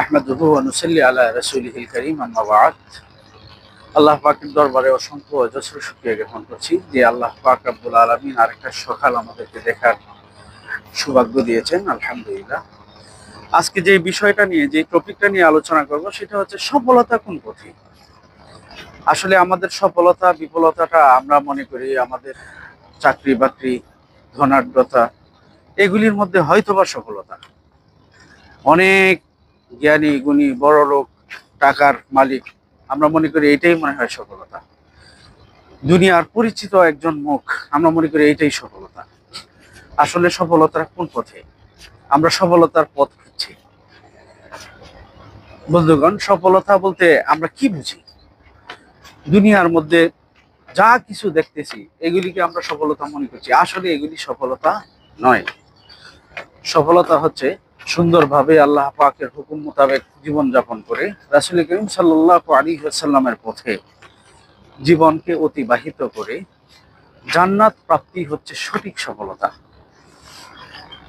আহমদুহু অনুসল্লি আলা রসুলহিল করিম আম্মাবাদ আল্লাহ পাকের দরবারে অসংখ্য অজস্র শুক্রিয়া জ্ঞাপন করছি যে আল্লাহ পাক আব্দুল আলমিন আরেকটা সকাল আমাদেরকে দেখার সৌভাগ্য দিয়েছেন, আলহামদুলিল্লাহ। আজকে যে বিষয়টা নিয়ে, যে টপিকটা নিয়ে আলোচনা করব, সেটা হচ্ছে সফলতা কোন পথে? আসলে আমাদের সফলতা, বিফলতাটা আমরা মনে করি আমাদের চাকরি বাকরি, ধনাঢ্যতা, এগুলির মধ্যে হয়তোবা সফলতা। অনেক জ্ঞানী, গুণী, বড় লোক, টাকার মালিক। আমরা মনে করি এটাই মনে হয় সফলতা। দুনিয়ার পরিচিত একজন মুখ, আমরা মনে করি এটাই সফলতা। আসলে সফলতার কোন পথে? আমরা সফলতার পথ খুঁজছি। বন্ধুগণ, সফলতা বলতে আমরা কি বুঝি? দুনিয়ার মধ্যে যা কিছু দেখতেছি, এগুলিকে আমরা সফলতা মনে করছি। আসলে এগুলি সফলতা নয়। সফলতা হচ্ছে সুন্দরভাবে আল্লাহ পাকের হুকুম মোতাবেক জীবনযাপন করে রাসুল করিম সাল্লাহ আলী সাল্লামের পথে জীবনকে অতিবাহিত করে জান্নাত প্রাপ্তি হচ্ছে সঠিক সফলতা।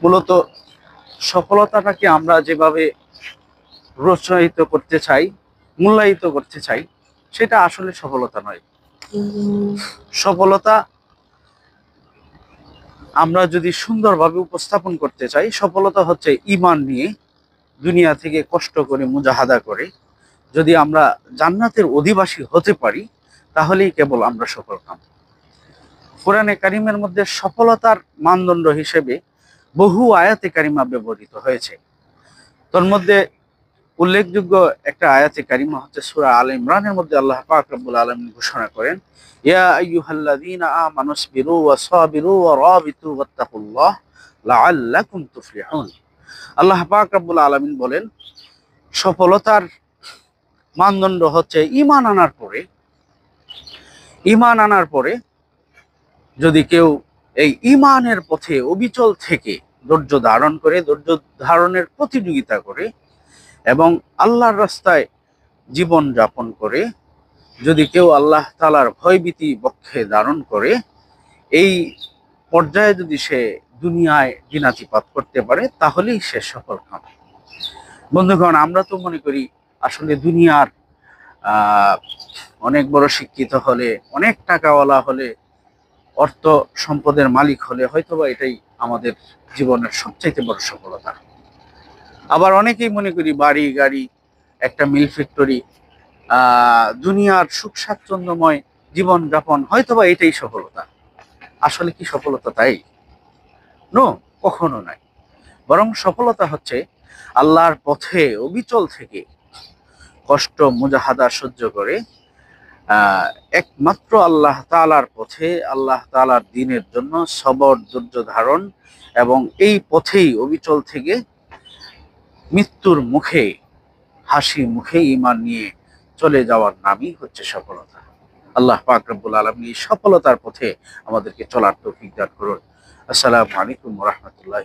মূলত সফলতাটাকে আমরা যেভাবে রোচায়িত করতে চাই, মূল্যায়িত করতে চাই, সেটা আসলে সফলতা নয়। সফলতা আমরা যদি সুন্দরভাবে উপস্থাপন করতে চাই, সফলতা হচ্ছে ইমান নিয়ে দুনিয়া থেকে কষ্ট করে মুজাহাদা করে। যদি আমরা জান্নাতের অধিবাসী হতে পারি, তাহলেই কেবল আমরা সফল কাম কোরআনে কারিমের মধ্যে সফলতার মানদণ্ড হিসেবে বহু আয়াতে কারিমা ব্যবহৃত হয়েছে। তোর মধ্যে উল্লেখযোগ্য একটা আয়াতে কারিমা হচ্ছে সুরা আল ইমরানের মধ্যে আল্লাহ পাক রব্বুল আলমিন ঘোষণা করেন, ইয়া আইয়ুহাল্লাযীনা আমানু ইসবিরু ওয়া সাবিরু ওয়া রাবিতু ওয়াত্তাকুল্লাহ লাআল্লাকুম আল্লাহ পাক রব্বুল আলামিন বলেন, সফলতার মানদণ্ড হচ্ছে ঈমান আনার পরে। ঈমান আনার পরে যদি কেউ এই ঈমানের পথে অবিচল থেকে ধৈর্য ধারণ করে, ধৈর্য ধারণের প্রতিযোগিতা করে এবং আল্লাহর রাস্তায় জীবন যাপন করে, যদি কেউ আল্লাহ তালার ভয়ভীতি বক্ষে ধারণ করে, এই পর্যায়ে যদি সে দুনিয়ায় দিনাতিপাত করতে পারে, তাহলেই সে সফল কাম বন্ধুগণ, আমরা তো মনে করি, আসলে দুনিয়ার অনেক বড় শিক্ষিত হলে, অনেক টাকাওয়ালা হলে, অর্থ সম্পদের মালিক হলে, হয়তোবা এটাই আমাদের জীবনের সবচাইতে বড় সফলতা। আবার অনেকেই মনে করি বাড়ি, গাড়ি, একটা মিল ফ্যাক্টরি দুনিয়ার সুখ স্বাচ্ছন্দ্যময় জীবন যাপন হয়তোবা এটাই সফলতা। আসলে কি সফলতা তাই? নো, কখনো নাই। বরং সফলতা হচ্ছে আল্লাহর পথে, অবিচল থেকে কষ্ট, মুজাহাদা সহ্য করে একমাত্র আল্লাহ তালার পথে, আল্লাহ তালার দিনের জন্য সবর, ধৈর্য ধারণ এবং এই পথেই অবিচল থেকে মৃত্যুর মুখে, হাসি মুখে ইমান নিয়ে চলে যাওয়ার নামই হচ্ছে সফলতা। আল্লাহ পাক রব্বুল আলমী এই সফলতার পথে আমাদেরকে চলার তৌফিক দান করুন। আসসালামু আলাইকুম রহমতুল্লাহ